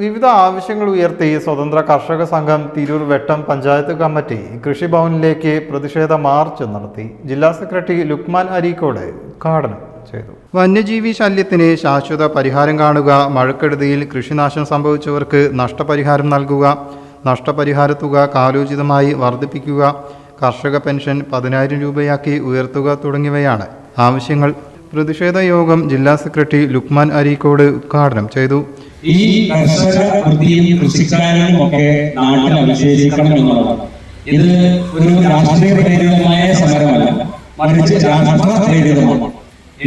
വിവിധ ആവശ്യങ്ങൾ ഉയർത്തി സ്വതന്ത്ര കർഷക സംഘം തിരൂർ വെട്ടം പഞ്ചായത്ത് കമ്മിറ്റി കൃഷിഭവനിലേക്ക് പ്രതിഷേധ മാർച്ച് നടത്തി. ജില്ലാ സെക്രട്ടറി ലുക്മാൻ അരീക്കോട് ഉദ്ഘാടനം ചെയ്തു. വന്യജീവി ശല്യത്തിന് ശാശ്വത പരിഹാരം കാണുക മഴക്കെടുതിയിൽ കൃഷിനാശം സംഭവിച്ചവർക്ക് നഷ്ടപരിഹാരം നൽകുക നഷ്ടപരിഹാര തുക കാലോചിതമായി വർദ്ധിപ്പിക്കുക കർഷക പെൻഷൻ പതിനായിരം രൂപയാക്കി ഉയർത്തുക തുടങ്ങിയവയാണ് ആവശ്യങ്ങൾ. പ്രതിഷേധ യോഗം ജില്ലാ സെക്രട്ടറി ലുക്മാൻ അരീക്കോട് ഉദ്ഘാടനം ചെയ്തു. ഈ കർഷക കൃഷിക്കാരനും ഒക്കെ നാട്ടിൽ അവശേഷിക്കണം ഇത് ഒരു രാഷ്ട്രീയ പ്രേരിതമായ സമരമല്ല. മറിച്ച് രാഷ്ട്ര പ്രേരിതമാണ്.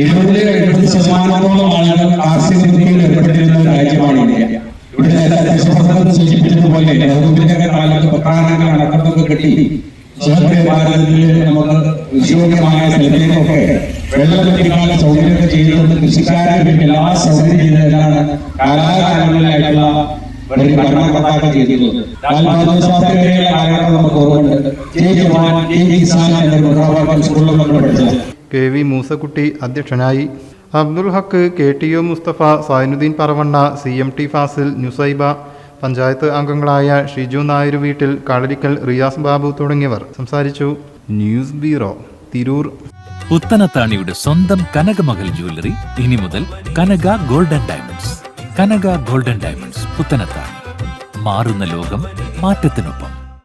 എഴുപത് എഴുപത് ശതമാനത്തോളം ആളുകൾ കാർഷിക വൃത്തിയിൽ ഏർപ്പെട്ടിരുന്ന രാജ്യമാണ് ഇന്ത്യ. ഇവിടെ സൂചിപ്പിച്ചതുപോലെ നെഹ്റുവിന്റെ കാലത്ത് പത്താനങ്ങൾ അടക്കത്തൊക്കെ കെട്ടി. സ്വതന്ത്ര ഭാരതത്തിൽ സൗകര്യമൊക്കെ ചെയ്തുകൊണ്ട് കൃഷിക്കാരെ എല്ലാ സൗകര്യം ചെയ്തതിനാണ് കാലാകാലങ്ങളിലായിട്ടുള്ള ഭരണകർത്താക്കൾ ചെയ്തിരുന്നത് കാലഘട്ടം നമുക്ക് ഓർമ്മയുണ്ട്. സ്കൂളിൽ പഠിച്ചത്. കെ വി മൂസക്കുട്ടി അധ്യക്ഷനായി. Abdul Haq K T O Mustafa Zainuddin Paravanna C M T Fazil Nusaiba panchayat അംഗങ്ങളായ ഷിജു നായരു വീട്ടിൽ കളരിക്കൽ റിയാസ് ബാബു തുടങ്ങിയവർ സംസാരിച്ചു. News bureau Tirur. പുത്തനത്താണിയുടെ സ്വന്തം കനകമകൽ ജ്വല്ലറി ഇനി മുതൽ Kanaka golden diamonds. Kanaka golden diamonds Puthanathani. മാറുന്ന ലോകം മാറ്റത്തിനൊപ്പം.